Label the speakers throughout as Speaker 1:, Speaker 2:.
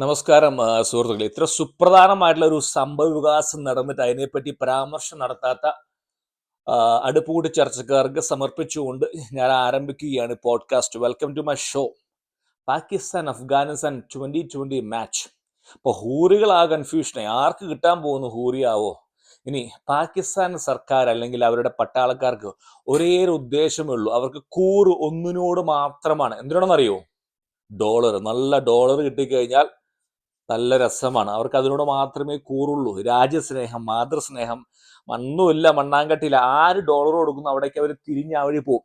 Speaker 1: നമസ്കാരം സുഹൃത്തുക്കളെ. ഇത്ര സുപ്രധാനമായിട്ടുള്ള ഒരു സംഭവ വികാസം നടന്നിട്ട് അതിനെപ്പറ്റി പരാമർശം നടത്താത്ത അടുപ്പുകൂടി ചർച്ചക്കാർക്ക് സമർപ്പിച്ചുകൊണ്ട് ഞാൻ ആരംഭിക്കുകയാണ് podcast welcome to my show Pakistan Afghanistan twenty twenty match ഇപ്പോൾ ഹൂറികൾ ആ കൺഫ്യൂഷനെ ആർക്ക് കിട്ടാൻ പോകുന്നു ഹൂറിയാവോ? ഇനി പാകിസ്ഥാൻ സർക്കാർ അല്ലെങ്കിൽ അവരുടെ പട്ടാളക്കാർക്ക് ഒരേ ഒരു ഉദ്ദേശമേ ഉള്ളൂ. അവർക്ക് കൂറ് ഒന്നിനോട് മാത്രമാണ്. എന്തിനാണെന്നറിയോ ഡോളർ നല്ല ഡോളർ കിട്ടിക്കഴിഞ്ഞാൽ നല്ല രസമാണ്. അവർക്ക് അതിനോട് മാത്രമേ കൂറുള്ളൂ. രാജ്യസ്നേഹം മാതൃസ്നേഹം മണ്ണുമില്ല മണ്ണാങ്കട്ടിയില്ല. ആര് ഡോളർ കൊടുക്കുന്നു അവിടേക്ക് അവർ തിരിഞ്ഞ വഴി പോകും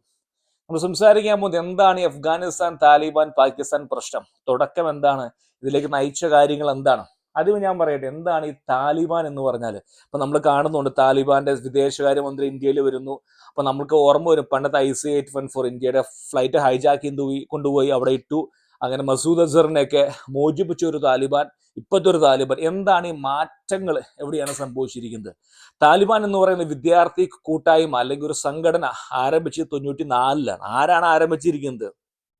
Speaker 1: നമ്മൾ സംസാരിക്കാൻ പോകുന്നത് എന്താണ് ഈ അഫ്ഗാനിസ്ഥാൻ താലിബാൻ പാകിസ്ഥാൻ പ്രശ്നം? തുടക്കം എന്താണ്? ഇതിലേക്ക് നയിച്ച കാര്യങ്ങൾ എന്താണ്? ആദ്യം ഞാൻ പറയട്ടെ എന്താണ് ഈ താലിബാൻ എന്ന് പറഞ്ഞാൽ ഇപ്പൊ നമ്മൾ കാണുന്നുണ്ട് താലിബാന്റെ വിദേശകാര്യമന്ത്രി ഇന്ത്യയിൽ വരുന്നു. അപ്പൊ നമ്മൾക്ക് ഓർമ്മ വരും പണ്ടത്തെ I C eight one four ഇന്ത്യയുടെ ഫ്ലൈറ്റ് ഹൈജാക്ക് ചെയ്തു കൊണ്ടുപോയി അവിടെ ഇട്ടു. അങ്ങനെ മസൂദ് അസറിനെയൊക്കെ മോചിപ്പിച്ച ഒരു താലിബാൻ ഇപ്പോഴത്തെ ഒരു താലിബാൻ എന്താണ് ഈ മാറ്റങ്ങൾ എവിടെയാണ് സംഭവിച്ചിരിക്കുന്നത്? താലിബാൻ എന്ന് പറയുന്ന വിദ്യാർത്ഥി കൂട്ടായ്മ അല്ലെങ്കിൽ ഒരു സംഘടന ആരംഭിച്ചത് തൊണ്ണൂറ്റി നാലിലാണ് ആരാണ് ആരംഭിച്ചിരിക്കുന്നത്?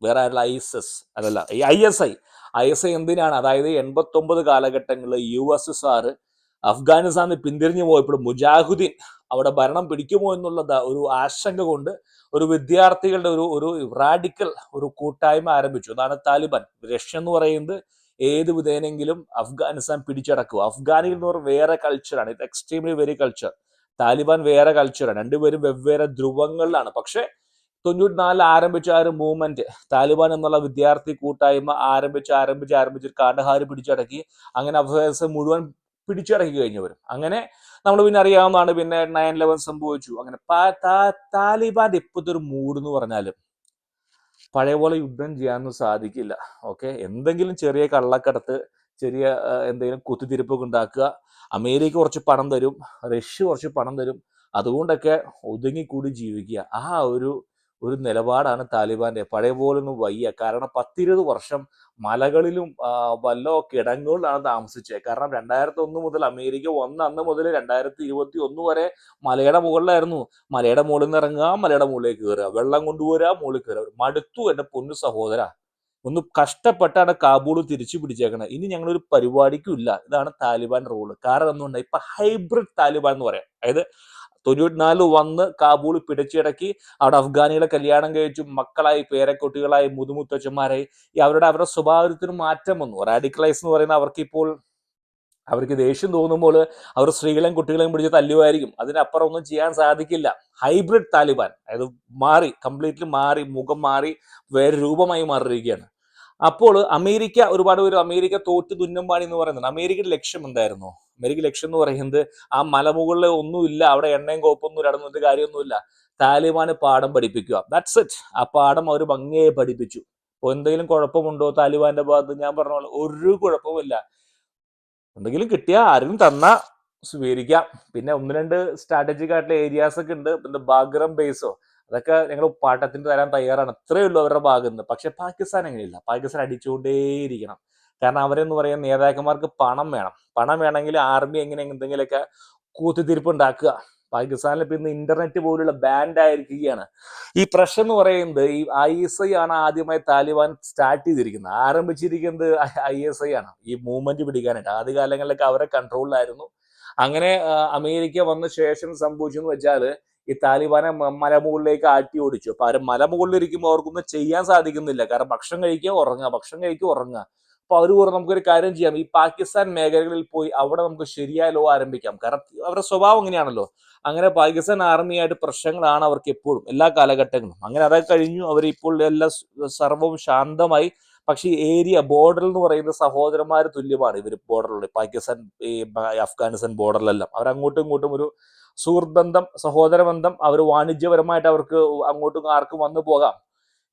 Speaker 1: വേറെ ആരല്ല ഐ എസ് എസ്. അതല്ല I S I. I S I എന്തിനാണ്? അതായത് എൺപത്തി ഒമ്പത് കാലഘട്ടങ്ങളിൽ യു എസ് എസ് ആർ അഫ്ഗാനിസ്ഥാനിൽ പിന്തിരിഞ്ഞു പോയപ്പോൾ മുജാഹുദ്ദീൻ അവിടെ ഭരണം പിടിക്കുമോ എന്നുള്ള ഒരു ആശങ്ക കൊണ്ട് ഒരു വിദ്യാർത്ഥികളുടെ ഒരു ഒരു റാഡിക്കൽ ഒരു കൂട്ടായ്മ ആരംഭിച്ചു. അതാണ് താലിബാൻ. റഷ്യ എന്ന് പറയുന്നത് ഏത് വിധേനെങ്കിലും അഫ്ഗാനിസ്ഥാൻ പിടിച്ചടക്കുക അഫ്ഗാനികൾ എന്ന് പറഞ്ഞാൽ വേറെ കൾച്ചറാണ് ഇത് എക്സ്ട്രീംലി വെരി കൾച്ചർ താലിബാൻ വേറെ കൾച്ചറാണ് രണ്ടുപേരും വെവ്വേറെ ധ്രുവങ്ങളിലാണ്. പക്ഷെ തൊണ്ണൂറ്റിനാലിൽ ആരംഭിച്ച ആ ഒരു മൂവ്മെന്റ് താലിബാൻ എന്നുള്ള വിദ്യാർത്ഥി കൂട്ടായ്മ ആരംഭിച്ച് ആരംഭിച്ച് ആരംഭിച്ച് കാണ്ഡഹാർ പിടിച്ചടക്കി. അങ്ങനെ അഫ്ഗാനിസ്ഥാൻ മുഴുവൻ പിടിച്ചടക്കി കഴിഞ്ഞവരും അങ്ങനെ നമ്മൾ പിന്നെ അറിയാവുന്നതാണ് പിന്നെ നയൻ ലെവൻ സംഭവിച്ചു. അങ്ങനെ താലിബാന്റെ ഇപ്പോഴത്തെ ഒരു മൂഡ് എന്ന് പറഞ്ഞാൽ പഴയ പോലെ യുദ്ധം ചെയ്യാനൊന്നും സാധിക്കില്ല. ഓക്കെ എന്തെങ്കിലും ചെറിയ കള്ളക്കടത്ത് ചെറിയ എന്തെങ്കിലും കുത്തിത്തിരിപ്പൊക്കെ ഉണ്ടാക്കുക. അമേരിക്ക കുറച്ച് പണം തരും. റഷ്യ കുറച്ച് പണം തരും. അതുകൊണ്ടൊക്കെ ഒതുങ്ങിക്കൂടി ജീവിക്കുക. ആ ഒരു ഒരു നിലപാടാണ് താലിബാന്റെ. പഴയ പോലൊന്നും വയ്യ. കാരണം പത്തിരുപത് വർഷം മലകളിലും വല്ലോ കിടങ്ങുകളിലാണ് താമസിച്ചത് കാരണം രണ്ടായിരത്തി ഒന്ന് മുതൽ അമേരിക്ക വന്ന അന്ന് മുതൽ രണ്ടായിരത്തി ഇരുപത്തി ഒന്ന് വരെ മലയുടെ മുകളിലായിരുന്നു. മലയുടെ മുകളിൽ നിന്ന് ഇറങ്ങുക മലയുടെ മുകളിലേക്ക് കയറുക. വെള്ളം കൊണ്ടുവരിക മുകളിൽ കയറുക. മടുത്തു എന്റെ പൊന്നു സഹോദര. ഒന്ന് കഷ്ടപ്പെട്ടാണ് കാബൂൾ തിരിച്ചു പിടിച്ചേക്കണത് ഇനി ഞങ്ങളൊരു പരിപാടിക്കും ഇല്ല. ഇതാണ് താലിബാൻ റൂൾ കാരണം എന്തുകൊണ്ട്? ഇപ്പൊ ഹൈബ്രിഡ് താലിബാൻ എന്ന് പറയാം. അതായത് തൊണ്ണൂറ്റിനാലിൽ വന്ന് കാബൂൾ പിടിച്ചിടക്കി. അവിടെ അഫ്ഗാനികളെ കല്യാണം കഴിച്ചു. മക്കളായി പേരക്കുട്ടികളായി മുതുമുത്തച്ഛന്മാരായി. അവരുടെ അവരുടെ സ്വഭാവത്തിന് മാറ്റം വന്നു. റാഡിക്കലൈസ് എന്ന് പറയുന്ന അവർക്കിപ്പോൾ അവർക്ക് ദേഷ്യം തോന്നുമ്പോൾ അവർ സ്ത്രീകളെയും കുട്ടികളെയും പിടിച്ച് തല്ലുമായിരിക്കും. അതിനപ്പുറം ഒന്നും ചെയ്യാൻ സാധിക്കില്ല. ഹൈബ്രിഡ് താലിബാൻ അതായത് മാറി കംപ്ലീറ്റ്ലി മാറി മുഖം മാറി വേറെ രൂപമായി മാറിയിരിക്കുകയാണ്. അപ്പോൾ അമേരിക്ക ഒരുപാട് പേര് അമേരിക്ക തോറ്റു തുന്നമ്പാണി എന്ന് പറയുന്നത് അമേരിക്കയുടെ ലക്ഷ്യം എന്തായിരുന്നു? അമേരിക്ക ലക്ഷ്യം എന്ന് പറയുന്നത് ആ മലമുകളിൽ ഒന്നുമില്ല അവിടെ എണ്ണയും കോപ്പൊന്നും ഇടന്നിട്ട് കാര്യമൊന്നുമില്ല. താലിബാന് പാഠം പഠിപ്പിക്കുക. ദാറ്റ്സ് ഇറ്റ് ആ പാഠം അവർ ഭംഗിയായി പഠിപ്പിച്ചു. അപ്പോൾ എന്തെങ്കിലും കുഴപ്പമുണ്ടോ താലിബാന്റെ ഭാഗത്ത്? ഞാൻ പറഞ്ഞ പോലെ ഒരു കുഴപ്പമില്ല എന്തെങ്കിലും കിട്ടിയ ആരും തന്ന സ്വീകരിക്കാം. പിന്നെ ഒന്ന് രണ്ട് സ്ട്രാറ്റജിക് ആയിട്ടുള്ള ഏരിയാസ് ഒക്കെ ഉണ്ട്. പിന്നെ ബാഗ്രം ബേസോ അതൊക്കെ ഞങ്ങൾ പാട്ടത്തിന് തരാൻ തയ്യാറാണ്. അത്രയേ ഉള്ളൂ അവരുടെ ഭാഗത്ത് നിന്ന് പക്ഷെ പാകിസ്ഥാൻ അങ്ങനെയില്ല. പാകിസ്ഥാൻ അടിച്ചുകൊണ്ടേയിരിക്കണം. കാരണം അവരെന്ന് പറയുന്ന നേതാക്കന്മാർക്ക് പണം വേണം. പണം വേണമെങ്കിൽ ആർമി എങ്ങനെ എന്തെങ്കിലുമൊക്കെ കൂത്തിത്തിരിപ്പ് ഉണ്ടാക്കുക പാകിസ്ഥാനിൽ ഇപ്പം ഇന്ന് ഇന്റർനെറ്റ് പോലുള്ള ബാൻഡ് ആയിരിക്കുകയാണ് ഈ പ്രശ്നം എന്ന് പറയുന്നത് ഈ ഐ എസ് ഐ ആണ് ആദ്യമായി താലിബാൻ സ്റ്റാർട്ട് ചെയ്തിരിക്കുന്നത്. ആരംഭിച്ചിരിക്കുന്നത് ഐ എസ് ഐ ആണ്. ഈ മൂവ്മെന്റ് പിടിക്കാനായിട്ട്. ആദ്യകാലങ്ങളിലൊക്കെ അവരെ കൺട്രോളിലായിരുന്നു അങ്ങനെ അമേരിക്ക വന്ന ശേഷം സംഭവിച്ചെന്ന് വെച്ചാൽ ഈ താലിബാനെ മലമുകളിലേക്ക് ആട്ടി ഓടിച്ചു. അപ്പൊ അവർ മലമുകളിലിരിക്കുമ്പോൾ അവർക്കൊന്നും ചെയ്യാൻ സാധിക്കുന്നില്ല. കാരണം ഭക്ഷണം കഴിക്കുക ഉറങ്ങുക ഭക്ഷണം കഴിക്കുക ഉറങ്ങുക. അപ്പൊ അവർ പറഞ്ഞു നമുക്കൊരു കാര്യം ചെയ്യാം. ഈ പാകിസ്ഥാൻ മേഖലകളിൽ പോയി അവിടെ നമുക്ക് ശരിയായ ലോ ആരംഭിക്കാം. കാരണം അവരുടെ സ്വഭാവം അങ്ങനെയാണല്ലോ. അങ്ങനെ പാകിസ്ഥാൻ ആർമിയായിട്ട് പ്രശ്നങ്ങളാണ് അവർക്ക് എപ്പോഴും എല്ലാ കാലഘട്ടങ്ങളും അങ്ങനെ അതൊക്കെ കഴിഞ്ഞു. അവർ ഇപ്പോൾ എല്ലാ സർവവും ശാന്തമായി പക്ഷേ ഏരിയ ബോർഡർ എന്ന് പറയുന്ന സഹോദരന്മാർ തുല്യമാണ്. ഇവർ ബോർഡറിലുള്ള പാകിസ്ഥാൻ ഈ അഫ്ഗാനിസ്ഥാൻ ബോർഡറിലെല്ലാം അവർ അങ്ങോട്ടും ഇങ്ങോട്ടും ഒരു സുഹൃത്ത് ബന്ധം സഹോദര ബന്ധം അവർ വാണിജ്യപരമായിട്ട് അവർക്ക് അങ്ങോട്ടും ആർക്കും വന്നു പോകാം.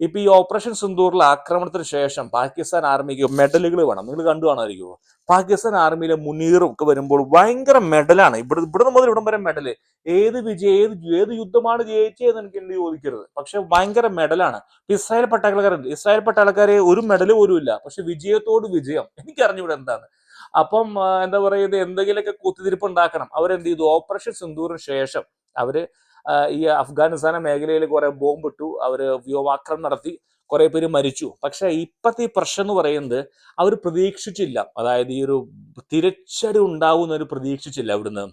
Speaker 1: ഇപ്പൊ ഈ ഓപ്പറേഷൻ സിന്ദൂറിലെ ആക്രമണത്തിന് ശേഷം പാകിസ്ഥാൻ ആർമിക്ക് മെഡലുകൾ വേണം. നിങ്ങൾ കണ്ടു കാണാതിരിക്കുമോ പാകിസ്ഥാൻ ആർമിയിലെ മുനീറും ഒക്കെ വരുമ്പോൾ ഭയങ്കര മെഡലാണ്. ഇവിടെ ഇവിടുന്ന് മുതൽ ഇവിടം വരെ മെഡൽ. ഏത് വിജയം ഏത് ഏത് യുദ്ധമാണ് ജയിച്ചതെന്ന് എനിക്ക് എന്ത് ചോദിക്കരുത്. പക്ഷെ ഭയങ്കര മെഡലാണ്. ഇസ്രായേൽ പട്ടാളക്കാരുണ്ട്. ഇസ്രായേൽ പട്ടാളക്കാരെ ഒരു മെഡൽ പോലും ഇല്ല. പക്ഷെ വിജയത്തോട് വിജയം. എനിക്ക് അറിഞ്ഞൂടെ എന്താണ്? അപ്പം എന്താ പറയുന്നത്? എന്തെങ്കിലുമൊക്കെ കുത്തിതിരിപ്പ് ഉണ്ടാക്കണം. അവരെന്ത് ചെയ്തു? ഓപ്പറേഷൻ സിന്ദൂറിന് ശേഷം അവർ ഈ അഫ്ഗാനിസ്ഥാന മേഖലയിൽ കുറെ ബോംബിട്ടു അവർ വ്യോമാക്രമണം നടത്തി കുറെ പേര് മരിച്ചു. പക്ഷെ ഇപ്പത്തെ പ്രശ്നം എന്ന് പറയുന്നത് അവർ പ്രതീക്ഷിച്ചില്ല. അതായത് ഈ ഒരു തിരിച്ചടി ഉണ്ടാവുന്ന ഒരു പ്രതീക്ഷിച്ചില്ല അവിടുന്ന്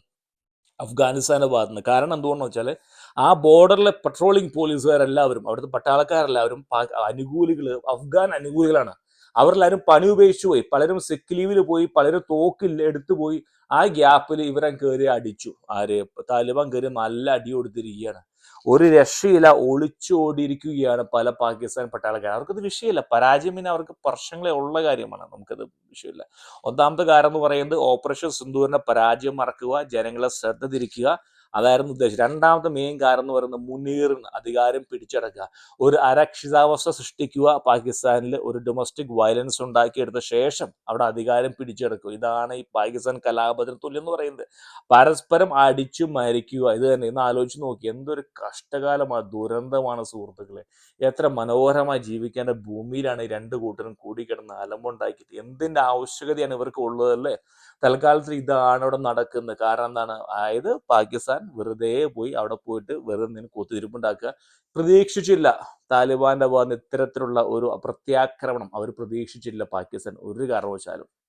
Speaker 1: അഫ്ഗാനിസ്ഥാന്റെ ഭാഗത്ത് നിന്ന് കാരണം എന്തുകൊണ്ടെന്ന് വെച്ചാൽ ആ ബോർഡറിലെ പട്രോളിംഗ് പോലീസുകാരെല്ലാവരും അവിടുത്തെ പട്ടാളക്കാരെല്ലാവരും അനുകൂലികൾ അഫ്ഗാൻ അനുകൂലികളാണ്. അവരെല്ലാവരും പണി ഉപേക്ഷിച്ചു പോയി. പലരും സിക്ക് ലീവിൽ പോയി പലരും തോക്കിൽ എടുത്തു പോയി. ആ ഗ്യാപ്പിൽ ഇവരെ കയറി അടിച്ചു. ആര്? താലിബാൻ കയറി നല്ല അടി കൊടുത്തിരിക്കുകയാണ്. ഒരു രക്ഷയില്ല. ഒളിച്ചോടിയിരിക്കുകയാണ് പല പാകിസ്ഥാൻ പട്ടാളക്കാർ അവർക്കത് വിഷയമില്ല. പരാജയം പിന്നെ അവർക്ക് വർഷങ്ങളെ ഉള്ള കാര്യമാണ്. നമുക്കത് വിഷയമില്ല. ഒന്നാമത്തെ കാര്യം എന്ന് പറയുന്നത് ഓപ്പറേഷൻ സിന്ദൂരിന്റെ പരാജയം മറക്കുക ജനങ്ങളെ ശ്രദ്ധ തിരിക്കുക അതായിരുന്നു ഉദ്ദേശം. രണ്ടാമത്തെ മെയിൻ കാരണം എന്ന് പറയുന്നത് മുനീറിന് അധികാരം പിടിച്ചടക്കുക. ഒരു അരക്ഷിതാവസ്ഥ സൃഷ്ടിക്കുക പാകിസ്ഥാനിൽ ഒരു ഡൊമസ്റ്റിക് വയലൻസ് ഉണ്ടാക്കിയെടുത്ത ശേഷം അവിടെ അധികാരം പിടിച്ചെടുക്കുക. ഇതാണ് ഈ പാകിസ്ഥാൻ കലാപത്തിന് തുല്യം എന്ന് പറയുന്നത്. പരസ്പരം അടിച്ചു മരിക്കുക. ഇത് തന്നെ. ഇന്ന് ആലോചിച്ച് നോക്കി. എന്തൊരു കഷ്ടകാലമാണ് ദുരന്തമാണ് സുഹൃത്തുക്കളെ. എത്ര മനോഹരമായി ജീവിക്കേണ്ട ഭൂമിയിലാണ് ഈ രണ്ട് കൂട്ടരും കൂടിക്കിടന്ന് അലമ്പുണ്ടാക്കിയിട്ട്. എന്തിന്റെ ആവശ്യകതയാണ് ഇവർക്ക് ഉള്ളതല്ലേ തൽക്കാലത്തിൽ ഇതാണ് അവിടെ നടക്കുന്നത്. കാരണം എന്താണ്? അതായത് പാകിസ്ഥാൻ വെറുതെ പോയി അവിടെ പോയിട്ട് വെറുതെ നിന്ന് കുത്തിരിപ്പുണ്ടാക്കുക. പ്രതീക്ഷിച്ചില്ല. താലിബാന്റെ ഭാഗത്ത് ഇത്തരത്തിലുള്ള ഒരു പ്രത്യാക്രമണം അവർ പ്രതീക്ഷിച്ചില്ല പാകിസ്ഥാൻ ഒരു കാരണവശാലും.